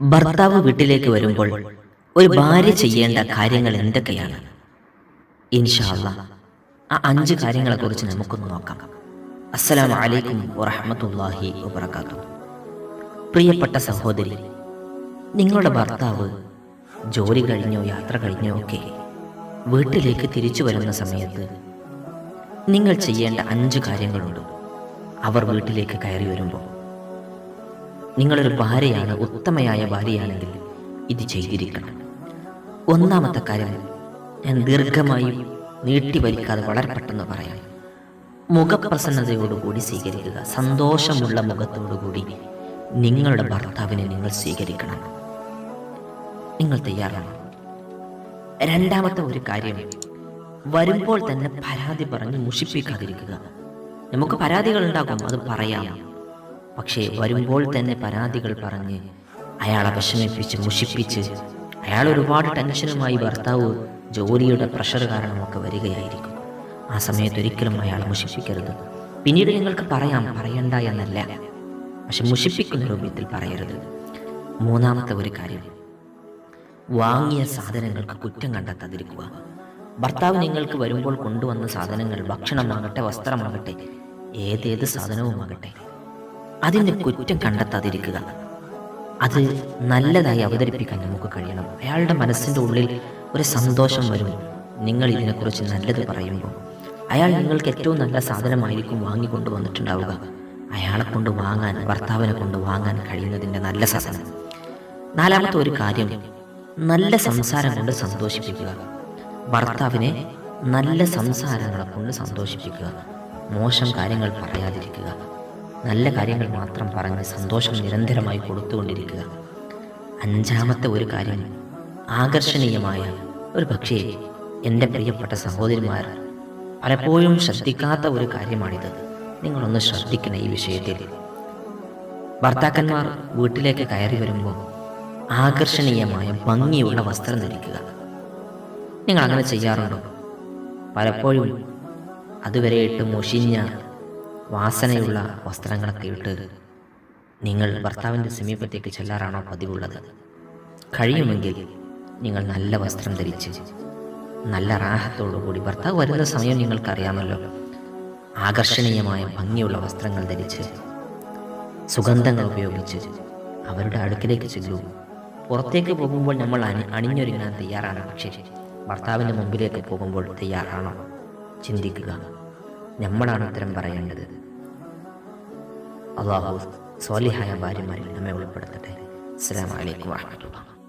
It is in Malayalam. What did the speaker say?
ഭർത്താവ് വീട്ടിലേക്ക് വരുമ്പോൾ ഒരു ഭാര്യ ചെയ്യേണ്ട കാര്യങ്ങൾ എന്തൊക്കെയാണ്? ഇൻഷാല്ല ആ അഞ്ച് കാര്യങ്ങളെക്കുറിച്ച് നമുക്കൊന്ന് നോക്കാം. അസ്സലാമു വലൈക്കും വറഹമത്തല്ലാഹി വബർക്കാത്തു പ്രിയപ്പെട്ട സഹോദരി നിങ്ങളുടെ ഭർത്താവ് ജോലി കഴിഞ്ഞോ യാത്ര കഴിഞ്ഞോ ഒക്കെ വീട്ടിലേക്ക് തിരിച്ചു വരുന്ന സമയത്ത് നിങ്ങൾ ചെയ്യേണ്ട അഞ്ച് കാര്യങ്ങളുണ്ട്. അവർ വീട്ടിലേക്ക് കയറി വരുമ്പോൾ നിങ്ങളൊരു ഭാര്യയാണ് ഉത്തമയായ ഭാര്യയാണെങ്കിൽ ഇത് ചെയ്തിരിക്കണം. ഒന്നാമത്തെ കാര്യം ഞാൻ ദീർഘമായി നീട്ടിവലിക്കാതെ വളരെ പെട്ടെന്ന് പറയാം. മുഖപ്രസന്നതയോടുകൂടി സ്വീകരിക്കുക സന്തോഷമുള്ള മുഖത്തോടുകൂടി നിങ്ങളുടെ ഭർത്താവിനെ നിങ്ങൾ സ്വീകരിക്കണം. നിങ്ങൾ തയ്യാറാണ്. രണ്ടാമത്തെ ഒരു കാര്യം വരുമ്പോൾ തന്നെ പരാതി പറഞ്ഞ് മുഷിപ്പിക്കാതിരിക്കുക. നമുക്ക് പരാതികൾ ഉണ്ടാകും അത് പറയാം. പക്ഷേ വരുമ്പോൾ തന്നെ പരാതികൾ പറഞ്ഞ് അയാളെ വിഷമിപ്പിച്ച് മുഷിപ്പിച്ച് അയാൾ ഒരുപാട് ടെൻഷനുമായി ഭർത്താവ് ജോലിയുടെ പ്രഷർ കാരണമൊക്കെ വരികയായിരിക്കും. ആ സമയത്ത് ഒരിക്കലും അയാൾ മുഷിപ്പിക്കരുത്. പിന്നീട് നിങ്ങൾക്ക് പറയാം പറയണ്ട എന്നല്ല. പക്ഷെ മുഷിപ്പിക്കുന്ന രൂപത്തിൽ പറയരുത്. മൂന്നാമത്തെ ഒരു കാര്യം. വാങ്ങിയ സാധനങ്ങൾക്ക് കുറ്റം കണ്ടെത്താതിരിക്കുക. ഭർത്താവ് നിങ്ങൾക്ക് വരുമ്പോൾ കൊണ്ടുവന്ന സാധനങ്ങൾ ഭക്ഷണമാകട്ടെ വസ്ത്രമാകട്ടെ ഏതേത് സാധനവുമാകട്ടെ. അതിന് കുറ്റം കണ്ടെത്താതിരിക്കുക. അത് നല്ലതായി അവതരിപ്പിക്കാൻ നമുക്ക് കഴിയണം. അയാളുടെ മനസ്സിന്റെ ഉള്ളിൽ ഒരു സന്തോഷം വരും. നിങ്ങൾ ഇതിനെക്കുറിച്ച് നല്ലത് പറയുമ്പോൾ. അയാൾ നിങ്ങൾക്ക് ഏറ്റവും നല്ല സാധനമായിരിക്കും വാങ്ങിക്കൊണ്ട് വന്നിട്ടുണ്ടാവുക. അയാളെ കൊണ്ട് വാങ്ങാൻ ഭർത്താവിനെ കൊണ്ട് വാങ്ങാൻ കഴിയുന്നതിന്റെ നല്ല സാധനം. നാലാമത്തെ ഒരു കാര്യം നല്ല സംസാരം കൊണ്ട് സന്തോഷിപ്പിക്കുക. ഭർത്താവിനെ നല്ല സംസാരങ്ങളെ കൊണ്ട് സന്തോഷിപ്പിക്കുക. മോശം കാര്യങ്ങൾ പറയാതിരിക്കുക. നല്ല കാര്യങ്ങൾ മാത്രം പറഞ്ഞ് സന്തോഷം നിരന്തരമായി കൊടുത്തുകൊണ്ടിരിക്കുക. അഞ്ചാമത്തെ ഒരു കാര്യം ആകർഷണീയമായ ഒരു പക്ഷേ എന്റെ പ്രിയപ്പെട്ട സഹോദരിമാർ പലപ്പോഴും ശ്രദ്ധിക്കാത്ത ഒരു കാര്യമാണിത്. നിങ്ങളൊന്ന് ശ്രദ്ധിക്കണം ഈ വിഷയത്തിൽ. ഭർത്താക്കന്മാർ വീട്ടിലേക്ക് കയറി വരുമ്പോൾ ആകർഷണീയമായ ഭംഗിയുള്ള വസ്ത്രം ധരിക്കുക. നിങ്ങൾ അങ്ങനെ ചെയ്യാറുണ്ടോ? പലപ്പോഴും അതുവരെയിട്ട് മുഷിഞ്ഞ വാസനയുള്ള വസ്ത്രങ്ങളൊക്കെ ഇട്ട് നിങ്ങൾ ഭർത്താവിന്റെ സമീപത്തേക്ക് ചെല്ലാറാണോ പതിവുള്ളത്? കഴിയുമെങ്കിൽ നിങ്ങൾ നല്ല വസ്ത്രം ധരിച്ച് നല്ല റാഹത്തോടുകൂടി ഭർത്താവ് വരുന്ന സമയം നിങ്ങൾക്കറിയാമല്ലോ. ആകർഷണീയമായ ഭംഗിയുള്ള വസ്ത്രങ്ങൾ ധരിച്ച് സുഗന്ധങ്ങൾ ഉപയോഗിച്ച് അവരുടെ അടുക്കിലേക്ക് ചെല്ലൂ. പുറത്തേക്ക് പോകുമ്പോൾ നമ്മൾ അണി അണിഞ്ഞൊരുങ്ങാൻ തയ്യാറാണ്. പക്ഷേ ഭർത്താവിന്റെ മുമ്പിലേക്ക് പോകുമ്പോൾ തയ്യാറാണോ? ചിന്തിക്കുക. നമ്മളാണ് ഉത്തരം പറയേണ്ടത്. അള്ളാഹു സ്വാലിഹായ ഭാര്യമാരിൽ നമ്മെ ഉൾപ്പെടുത്തട്ടെ. അസ്സാം വലൈക്കും വാഹമത്തുള്ള